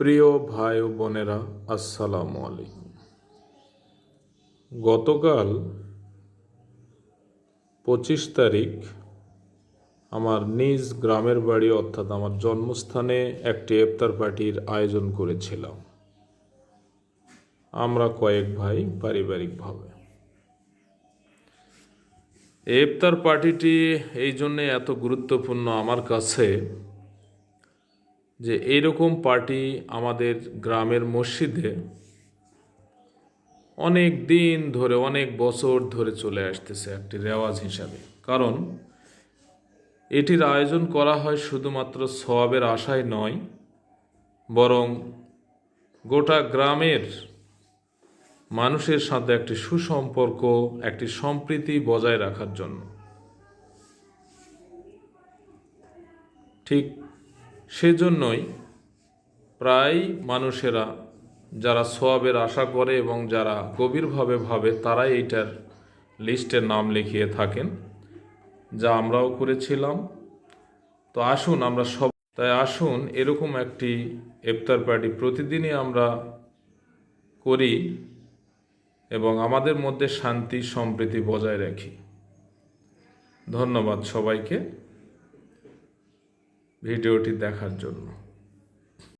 প্রিয় ভাই ও বোনেরা, আসসালামু আলাইকুম। গতকাল পঁচিশ তারিখ আমার নিজ গ্রামের বাড়ি, অর্থাৎ আমার জন্মস্থানে একটি ইফতার পার্টির আয়োজন করেছিলাম। আমরা কয়েক ভাই পারিবারিকভাবে। ইফতার পার্টিটি এই জন্যে এত গুরুত্বপূর্ণ আমার কাছে যে এইরকম পার্টি আমাদের গ্রামের মসজিদে অনেক দিন ধরে, অনেক বছর ধরে চলে আসতেছে একটি রেওয়াজ হিসাবে। কারণ এটির আয়োজন করা হয় শুধুমাত্র সওয়াবের আশায় নয়, বরং গোটা গ্রামের মানুষের সাথে একটি সুসম্পর্ক, একটি সম্প্রীতি বজায় রাখার জন্য। ঠিক সেজন্যই প্রায় মানুষেরা যারা সোয়াবের আশা করে এবং যারা গভীরভাবে ভাবে, তারাই এইটার লিস্টে নাম লিখিয়ে থাকেন, যা আমরাও করেছিলাম। তো আসুন আমরা সব, তাই আসুন এরকম একটি ইফতার পার্টি প্রতিদিনই আমরা করি এবং আমাদের মধ্যে শান্তি, সম্প্রীতি বজায় রাখি। ধন্যবাদ সবাইকে। ভিডিওটি দেখার জন্য।